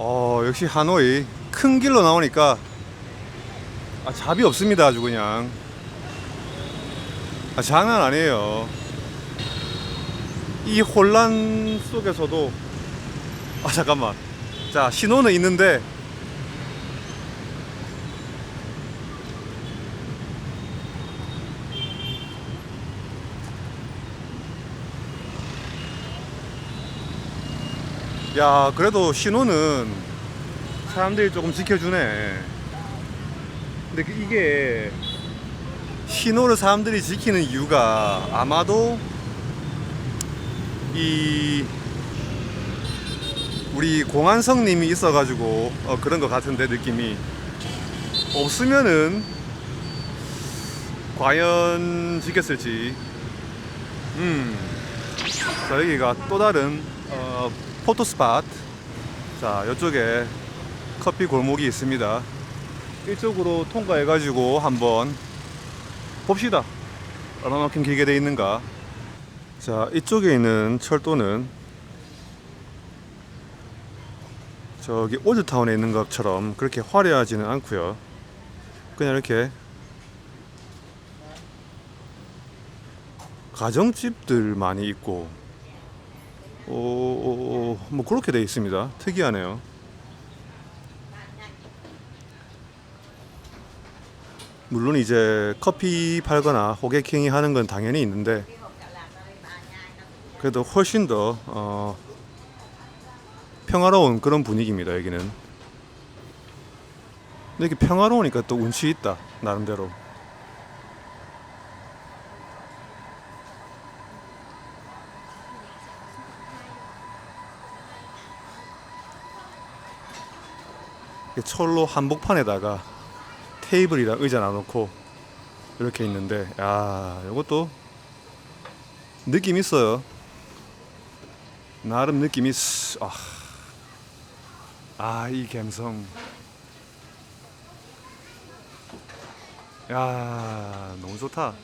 어, 역시 하노이 큰 길로 나오니까 아, 잡이 없습니다. 아주 그냥. 아, 장난 아니에요. 이 혼란 속에서도 아 잠깐만. 자 신호는 있는데 야 그래도 신호는 사람들이 조금 지켜주네. 근데 그 이게 신호를 사람들이 지키는 이유가 아마도 이 우리 공안성님이 있어가지고 어, 그런 것 같은데 느낌이. 없으면은 과연 지켰을지. 음 자 여기가 또 다른 어, 포토 스팟. 자 이쪽에 커피 골목이 있습니다. 이쪽으로 통과해 가지고 한번 봅시다. 얼마만큼 길게 돼 있는가. 자 이쪽에 있는 철도는 저기 올드타운에 있는 것처럼 그렇게 화려하지는 않고요. 그냥 이렇게 가정집들 많이 있고 오, 오, 뭐 그렇게 돼 있습니다. 특이하네요. 물론 이제 커피 팔거나 호객행위 하는 건 당연히 있는데 그래도 훨씬 더 어, 평화로운 그런 분위기입니다 여기는. 근데 이렇게 평화로우니까 또 운치 있다 나름대로 철로 한복판에다가 테이블이랑 의자 놔놓고 이렇게 있는데 야 이것도 느낌 있어요. 나름 느낌 있어 아, 아, 이 감성. 야 너무 좋다.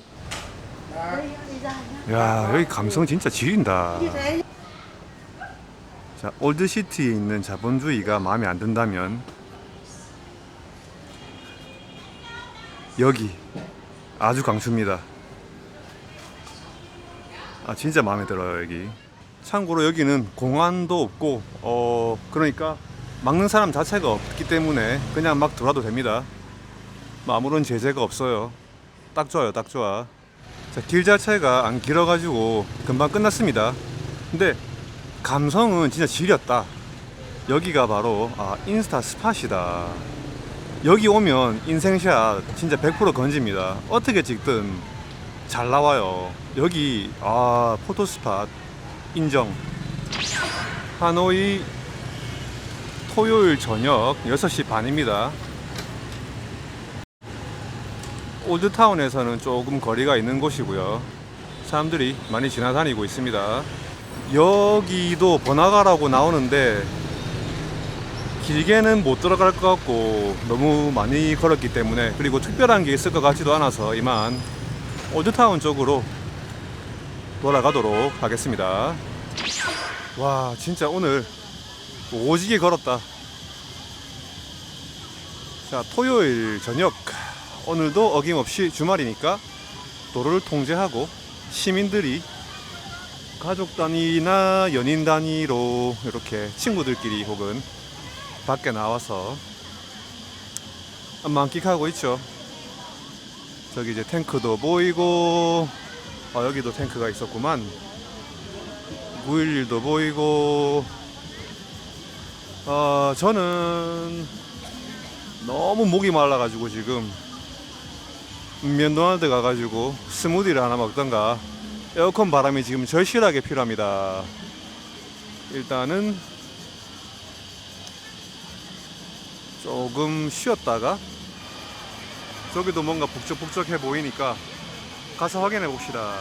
야 여기 감성 진짜 지린다. 자 올드시티에 있는 자본주의가 마음에 안 든다면 여기 아주 강추입니다. 아 진짜 마음에 들어요 여기. 참고로 여기는 공안도 없고 어 그러니까 막는 사람 자체가 없기 때문에 그냥 막 들어와도 됩니다. 뭐 아무런 제재가 없어요. 딱 좋아요, 딱 좋아. 자, 길 자체가 안 길어가지고 금방 끝났습니다. 근데 감성은 진짜 지렸다. 여기가 바로 아, 인스타 스팟이다. 여기 오면 인생샷 진짜 100% 건집니다. 어떻게 찍든 잘 나와요. 여기 아 포토 스팟 인정. 하노이 토요일 저녁 6시 반입니다. 올드타운에서는 조금 거리가 있는 곳이고요. 사람들이 많이 지나다니고 있습니다. 여기도 번화가라고 나오는데 길게는 못 들어갈 것 같고 너무 많이 걸었기 때문에 그리고 특별한 게 있을 것 같지도 않아서 이만 올드타운 쪽으로 돌아가도록 하겠습니다. 와 진짜 오늘 오지게 걸었다. 자 토요일 저녁 오늘도 어김없이 주말이니까 도로를 통제하고 시민들이 가족 단위나 연인 단위로 이렇게 친구들끼리 혹은 밖에 나와서 만끽하고 있죠. 저기 이제 탱크도 보이고, 아, 여기도 탱크가 있었구만. 911도 보이고, 어, 저는 너무 목이 말라가지고 지금 면도날드 가가지고 스무디를 하나 먹던가 에어컨 바람이 지금 절실하게 필요합니다. 일단은 조금 쉬었다가 저기도 뭔가 북적북적해 보이니까 가서 확인해 봅시다.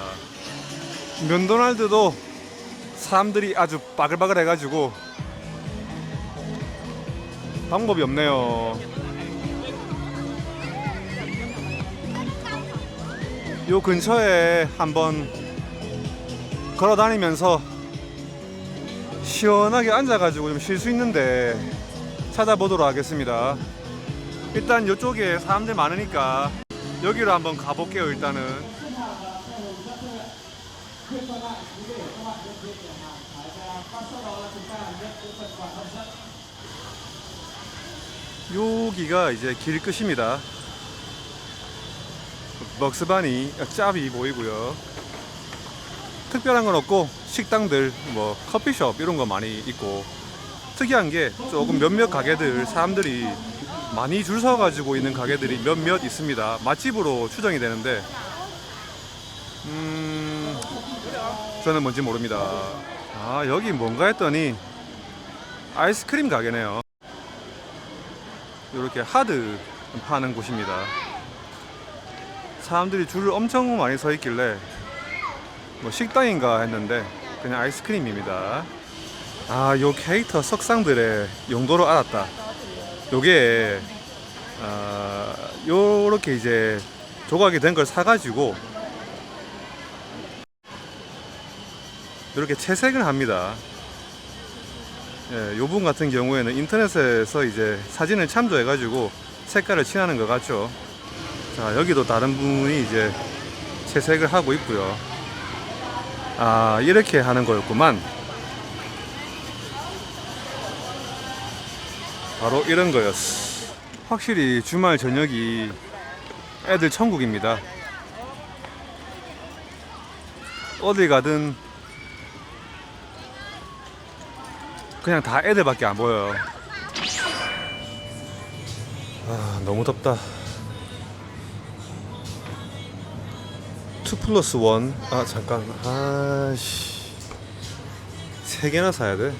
면도날드도 사람들이 아주 바글바글 해가지고 방법이 없네요. 요 근처에 한번 걸어 다니면서 시원하게 앉아가지고 좀 쉴 수 있는데 찾아보도록 하겠습니다. 일단 이쪽에 사람들 많으니까 여기로 한번 가볼게요. 일단은 여기가 이제 길 끝입니다. 먹스바니 짭이 보이고요. 특별한 건 없고 식당들 뭐 커피숍 이런 거 많이 있고 특이한 게 조금 몇몇 가게들 사람들이 많이 줄 서 가지고 있는 가게들이 몇몇 있습니다. 맛집으로 추정이 되는데 음 저는 뭔지 모릅니다. 아 여기 뭔가 했더니 아이스크림 가게네요. 이렇게 하드 파는 곳입니다. 사람들이 줄을 엄청 많이 서 있길래 뭐 식당인가 했는데 그냥 아이스크림입니다. 아, 요 캐릭터 석상들의 용도를 알았다. 요게 아, 요렇게 이제 조각이 된 걸 사가지고 이렇게 채색을 합니다. 예, 요분 같은 경우에는 인터넷에서 이제 사진을 참조해가지고 색깔을 칠하는 것 같죠. 자, 여기도 다른 분이 이제 채색을 하고 있고요. 아, 이렇게 하는 거였구만. 바로 이런 거였어. 확실히 주말 저녁이 애들 천국입니다. 어디 가든 그냥 다 애들밖에 안 보여요. 아, 너무 덥다. 2 플러스 1. 아, 잠깐. 아씨. 세 개나 사야 돼?